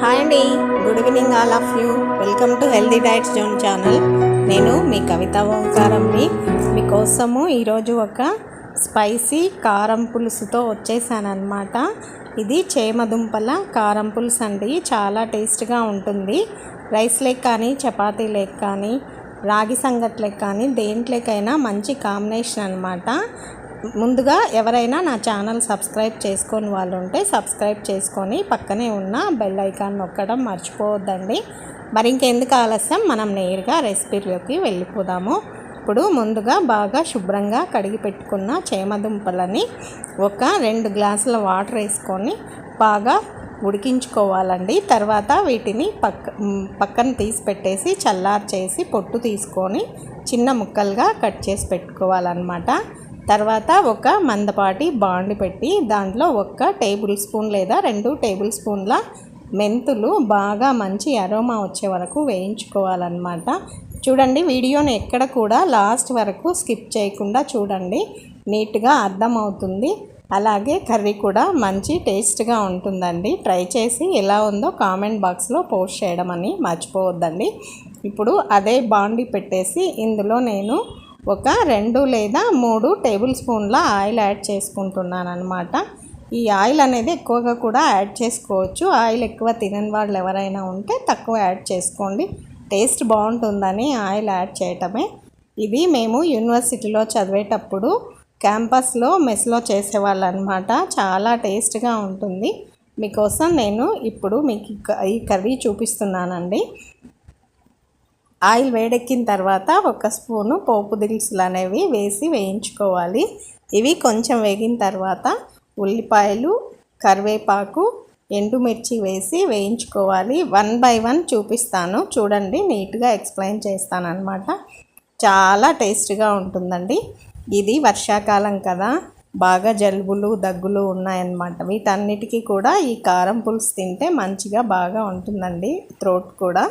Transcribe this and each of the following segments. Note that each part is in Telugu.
హాయ్ అండి. Good evening all of you welcome to healthy diets zone channel నేను మీ కవిత ఓంకారంని. మీకోసము ఈరోజు ఒక స్పైసీ కారం పులుసుతో వచ్చేసానమాట ఇది చేమదుంపల కారం పులుసు అండి. చాలా టేస్ట్గా ఉంటుంది. రైస్ లెక్ కానీ చపాతీ లెక్ కానీ రాగి సంగట్లకి కానీ దేంట్లోకైనా మంచి కాంబినేషన్ అనమాట ముందుగా ఎవరైనా నా ఛానల్ సబ్స్క్రైబ్ చేసుకొని వాళ్ళు ఉంటే సబ్స్క్రైబ్ చేసుకొని పక్కనే ఉన్న బెల్ ఐకాన్ నొక్కడం మర్చిపోవద్దండి. మరి ఇంకెందుకు ఆలస్యం? మనం నేరుగా రెసిపీలోకి వెళ్ళిపోదాము. ఇప్పుడు ముందుగా బాగా శుభ్రంగా కడిగి పెట్టుకున్న చేమదుంపలని ఒక రెండు గ్లాసుల వాటర్ వేసుకొని బాగా ఉడికించుకోవాలండి. తర్వాత వీటిని పక్క పక్కన తీసి పెట్టేసి చల్లారు చేసి పొట్టు తీసుకొని చిన్న ముక్కలుగా కట్ చేసి పెట్టుకోవాలన్నమాట. తర్వాత ఒక మందపాటి బాండి పెట్టి దాంట్లో ఒక్క టేబుల్ స్పూన్ లేదా రెండు టేబుల్ స్పూన్ల మెంతులు బాగా మంచి అరోమా వచ్చే వరకు వేయించుకోవాలన్నమాట. చూడండి వీడియోని ఎక్కడ కూడా లాస్ట్ వరకు స్కిప్ చేయకుండా చూడండి. నీట్గా అర్థమవుతుంది. అలాగే కర్రీ కూడా మంచి టేస్ట్గా ఉంటుందండి. ట్రై చేసి ఎలా ఉందో కామెంట్ బాక్స్లో పోస్ట్ చేయడం అని మర్చిపోవద్దండి. ఇప్పుడు అదే బాండి పెట్టేసి ఇందులో నేను ఒక రెండు లేదా మూడు టేబుల్ స్పూన్ల ఆయిల్ యాడ్ చేసుకుంటున్నాను అనమాట ఈ ఆయిల్ అనేది ఎక్కువగా కూడా యాడ్ చేసుకోవచ్చు. ఆయిల్ ఎక్కువ తినని వాళ్ళు ఎవరైనా ఉంటే తక్కువ యాడ్ చేసుకోండి. టేస్ట్ బాగుంటుందని ఆయిల్ యాడ్ చేయటమే. ఇది మేము యూనివర్సిటీలో చదివేటప్పుడు క్యాంపస్లో మెస్లో చేసేవాళ్ళు అనమాట చాలా టేస్ట్గా ఉంటుంది. మీకోసం నేను ఇప్పుడు మీకు ఈ కర్రీ చూపిస్తున్నానండి. ఆయిల్ వేడెక్కిన తర్వాత ఒక స్పూను పోపు దినుసులు అనేవి వేసి వేయించుకోవాలి. ఇవి కొంచెం వేగిన తర్వాత ఉల్లిపాయలు కరివేపాకు ఎండుమిర్చి వేసి వేయించుకోవాలి. వన్ బై వన్ చూపిస్తాను. చూడండి నీట్గా ఎక్స్ప్లెయిన్ చేస్తాను అనమాట చాలా టేస్ట్గా ఉంటుందండి. ఇది వర్షాకాలం కదా. బాగా జలుబులు దగ్గులు ఉన్నాయన్నమాట. వీటన్నిటికీ కూడా ఈ కారం పులుసు తింటే మంచిగా బాగా ఉంటుందండి. త్రోట్ కూడా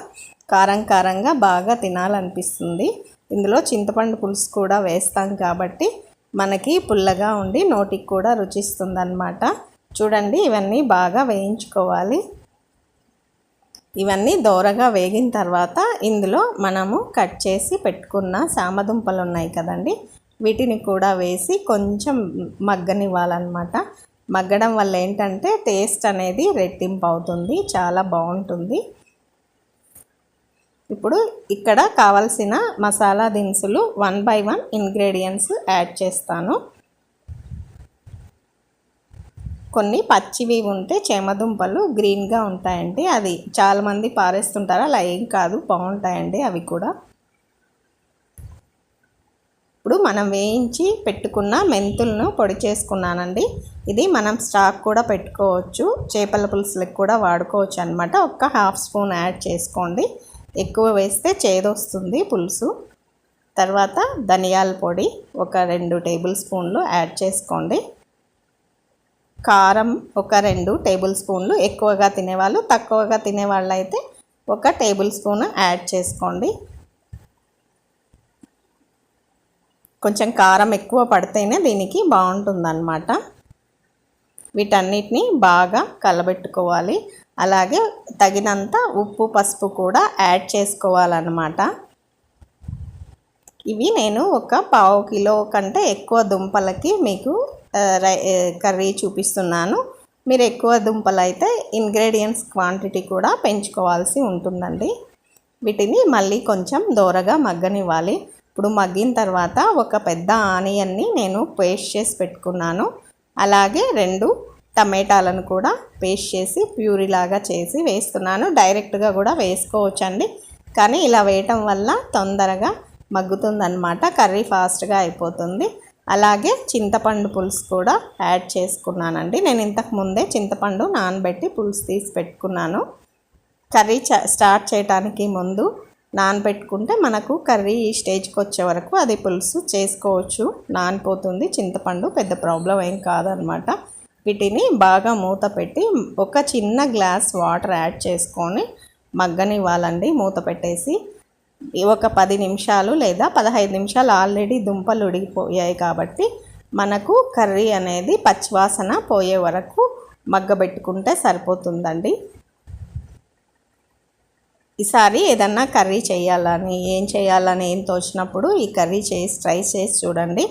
కారం కారంగా బాగా తినాలనిపిస్తుంది. ఇందులో చింతపండు పులుసు కూడా వేస్తాం కాబట్టి మనకి పుల్లగా ఉండి నోటికి కూడా రుచిస్తుంది అన్నమాట చూడండి ఇవన్నీ బాగా వేయించుకోవాలి. ఇవన్నీ దోరగా వేగిన తర్వాత ఇందులో మనము కట్ చేసి పెట్టుకున్న సామదుంపలు ఉన్నాయి కదండి వీటిని కూడా వేసి కొంచెం మగ్గనివ్వాలన్నమాట. మగ్గడం వల్ల ఏంటంటే టేస్ట్ అనేది రెట్టింపు అవుతుంది చాలా బాగుంటుంది. ఇప్పుడు ఇక్కడ కావలసిన మసాలా దినుసులు one by one ingredients add చేస్తాను. కొన్ని పచ్చివి ఉంటే చేమదుంపలు గ్రీన్గా ఉంటాయండి. అది చాలామంది పారేస్తుంటారు అలా ఏం కాదు బాగుంటాయండి అవి కూడా. ఇప్పుడు మనం వేయించి పెట్టుకున్న మెంతులను పొడి చేసుకున్నానండి. ఇది మనం స్టాక్ కూడా పెట్టుకోవచ్చు. చేపల పులుసులకు కూడా వాడుకోవచ్చు అనమాట ఒక్క హాఫ్ స్పూన్ యాడ్ చేసుకోండి. ఎక్కువ వేస్తే చేదొస్తుంది పులుసు. తర్వాత ధనియాల పొడి ఒక రెండు టేబుల్ స్పూన్లు యాడ్ చేసుకోండి. కారం ఒక రెండు టేబుల్ స్పూన్లు. ఎక్కువగా తినేవాళ్ళు తక్కువగా తినేవాళ్ళు అయితే ఒక టేబుల్ స్పూన్ యాడ్ చేసుకోండి. కొంచెం కారం ఎక్కువ పడితేనే దీనికి బాగుంటుందన్నమాట. వీటన్నిటిని బాగా కలబెట్టుకోవాలి. అలాగే తగినంత ఉప్పు పసుపు కూడా యాడ్ చేసుకోవాలన్నమాట. ఇవి నేను ఒక పావు కిలో కంటే ఎక్కువ దుంపలకి మీకు కర్రీ చూపిస్తున్నాను. మీరు ఎక్కువ దుంపలు అయితే ఇంగ్రీడియంట్స్ క్వాంటిటీ కూడా పెంచుకోవాల్సి ఉంటుందండి. వీటిని మళ్ళీ కొంచెం దూరగా మగ్గనివ్వాలి. ఇప్పుడు మగ్గిన తర్వాత ఒక పెద్ద ఆనియన్ని నేను పేస్ట్ చేసి పెట్టుకున్నాను. అలాగే రెండు టమాటాలను కూడా పేస్ట్ చేసి ప్యూరీలాగా చేసి వేస్తున్నాను. డైరెక్ట్గా కూడా వేసుకోవచ్చండి. కానీ ఇలా వేయటం వల్ల తొందరగా మగ్గుతుందన్నమాట. కర్రీ ఫాస్ట్గా అయిపోతుంది. అలాగే చింతపండు పులుసు కూడా యాడ్ చేసుకున్నానండి. నేను ఇంతకు ముందే చింతపండు నానబెట్టి పులుసు తీసి పెట్టుకున్నాను. కర్రీ స్టార్ట్ చేయడానికి ముందు నానబెట్టుకుంటే మనకు కర్రీ ఈ స్టేజ్కి వచ్చే వరకు అది పులుసు చేసుకోవచ్చు. నానిపోతుంది. చింతపండు పెద్ద ప్రాబ్లం ఏం కాదనమాట. వీటిని బాగా మూత పెట్టి ఒక చిన్న గ్లాస్ వాటర్ యాడ్ చేసుకొని మగ్గనివ్వాలండి. మూత పెట్టేసి ఒక పది నిమిషాలు లేదా పదహైదు నిమిషాలు ఆల్రెడీ దుంపలు ఉడిగిపోయాయి కాబట్టి మనకు కర్రీ అనేది పచ్చివాసన పోయే వరకు మగ్గబెట్టుకుంటే సరిపోతుందండి. ఈసారి ఏదన్నా కర్రీ చేయాలని ఏం చేయాలని ఏం తోచినప్పుడు ఈ కర్రీ చేసి ట్రై చేసి చూడండి.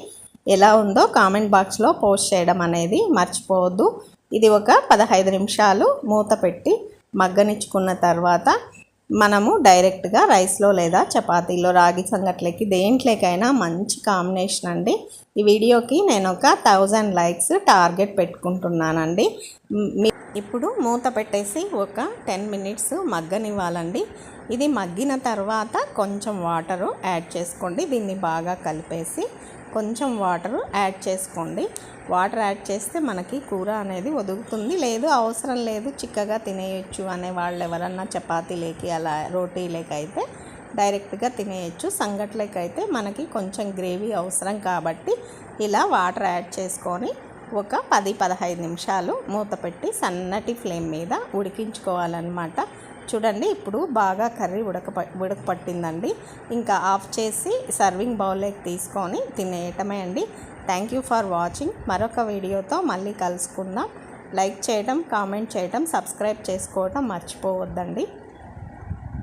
ఎలా ఉందో కామెంట్ బాక్స్లో పోస్ట్ చేయడం అనేది మర్చిపోవద్దు. ఇది ఒక పదహైదు నిమిషాలు మూత పెట్టి మగ్గనిచ్చుకున్న తర్వాత మనము డైరెక్ట్గా రైస్లో లేదా చపాతీలో రాగి సంగట్లకి దేంట్లోకైనా మంచి కాంబినేషన్ అండి. ఈ వీడియోకి నేను ఒక థౌజండ్ లైక్స్ టార్గెట్ పెట్టుకుంటున్నానండి. మీ ఇప్పుడు మూత పెట్టేసి ఒక టెన్ మినిట్స్ మగ్గనివ్వాలండి. ఇది మగ్గిన తర్వాత కొంచెం వాటరు యాడ్ చేసుకోండి. దీన్ని బాగా కలిపేసి కొంచెం వాటరు యాడ్ చేసుకోండి. వాటర్ యాడ్ చేస్తే మనకి కూర అనేది ఒదుగుతుంది. లేదు అవసరం లేదు చిక్కగా తినేయచ్చు అనే వాళ్ళు ఎవరన్నా చపాతీలేకి అలా రోటీలేకి అయితే డైరెక్ట్గా తినేయచ్చు. సంగట్లకి అయితే మనకి కొంచెం గ్రేవీ అవసరం కాబట్టి ఇలా వాటర్ యాడ్ చేసుకొని ఒక పది పదహైదు నిమిషాలు మూత పెట్టి సన్నటి ఫ్లేమ్ మీద ఉడికించుకోవాలన్నమాట. చూడండి ఇప్పుడు బాగా కర్రీ ఉడక ఉడకపట్టిందండి. ఇంకా ఆఫ్ చేసి సర్వింగ్ బౌల్లోకి తీసుకొని తినేయటమే అండి. థ్యాంక్ యూ ఫర్ వాచింగ్ మరొక వీడియోతో మళ్ళీ కలుసుకుందాం. లైక్ చేయడం కామెంట్ చేయడం సబ్స్క్రైబ్ చేసుకోవడం మర్చిపోవద్దండి.